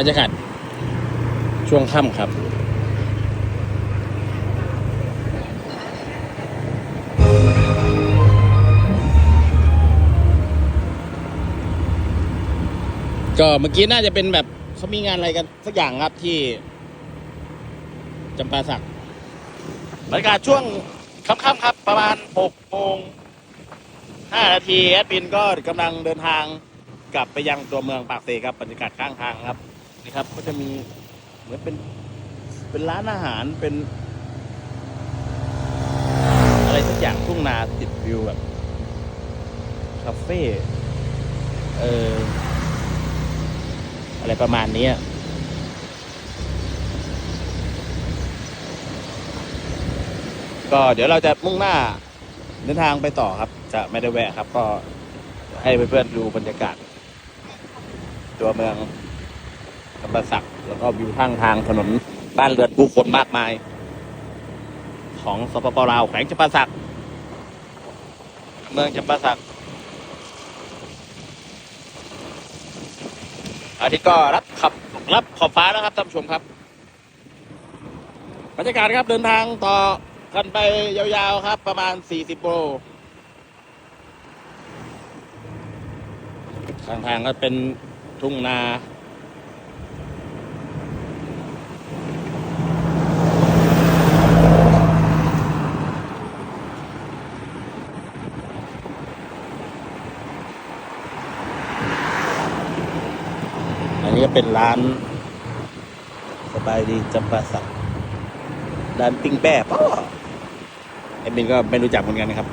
บรรยากาศช่วงค่ำครับ ก็เมื่อกี้น่าจะเป็นแบบเขามีงานอะไรกันสักอย่างครับที่จำปาสักบรรยากาศช่วงค่ำๆครับ ประมาณ6โมง5นาทีแอดมินก็กำลังเดินทางกลับไปยังตัวเมืองปากเซครับบรรยากาศข้างทางครับ นี่ครับก็จะมีเหมือนเป็นเป็นร้านอาหารเป็น อะไรสักอย่างทุ่งนาติดวิวแบบคาเฟ่เอออะไรประมาณนี้ก็เดี๋ยวเราจะมุ่งหน้าเดินทางไปต่อครับ จะไม่ได้แวะครับ ก็ให้เพื่อนๆดูบรรยากาศ ตัวเมือง กำปาสักแล้วก็วิวข้างทางถนนบ้านเรือนผู้คนมากมาย ของสปปลาวแขวงจำปาสักเมืองจำปาสักอาทิตย์ก็รับขับรับขอบฟ้าแล้วครับท่านผู้ชมครับบรรยากาศครับเดินทางต่อกันไปยาวๆครับ ประมาณ 40โลข้างทางก็เป็นทุ่งนา นี้ก็เป็นร้าน สบายดีจำปาสักร้านปิ้งแป้ป้อเอ็มบินก็ไม่รู้จักเหมือนกันนะครับ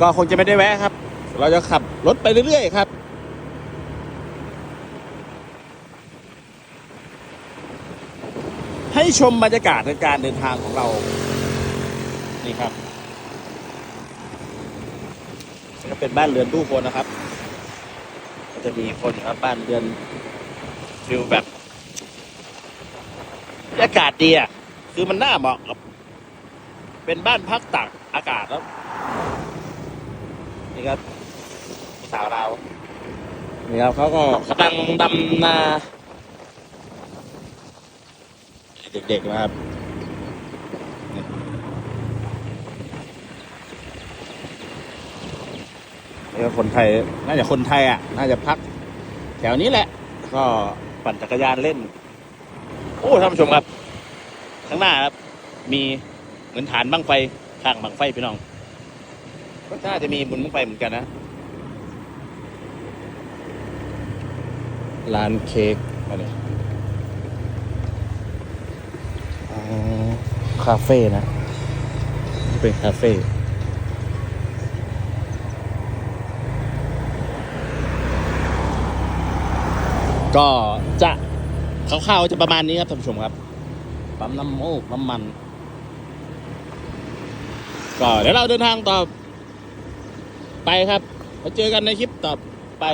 ก็คงจะไม่ได้แวะครับ เราจะขับรถไปเรื่อยๆครับให้ชมบรรยากาศในการเดินทางของเรา นี่ครับก็เป็นบ้านเรือนตู้คนนะครับ จะมีคนครับบ้านเรือนฟิลแบบบรรยากาศดีอะคือมันน่าเหมาะกับ เป็นบ้านพักตากอากาศแล้วนี่ครับสาวเรานี่ครับเขาก็กำลังดำนา เด็กๆนะครับ คนไทยน่าจะคนไทยอะ น่าจะพัก แถวนี้แหละ ก็ปั่นจักรยานเล่น โอ้ท่านผู้ชมครับ ข้างหน้าครับ มีเหมือนฐานบังไฟข้างบังไฟพี่น้อง ก็น่าจะมีบุญบังไฟเหมือนกันนะร้านเค้กอะไรคาเฟ่นะ เป็นคาเฟ่ ก็จะคร่าวๆจะประมาณนี้ครับท่านผู้ชมครับ ปั๊มน้ำโมกน้ำมัน ก็เดี๋ยวเราเดินทางต่อไปครับมาเจอกันในคลิปต่อไป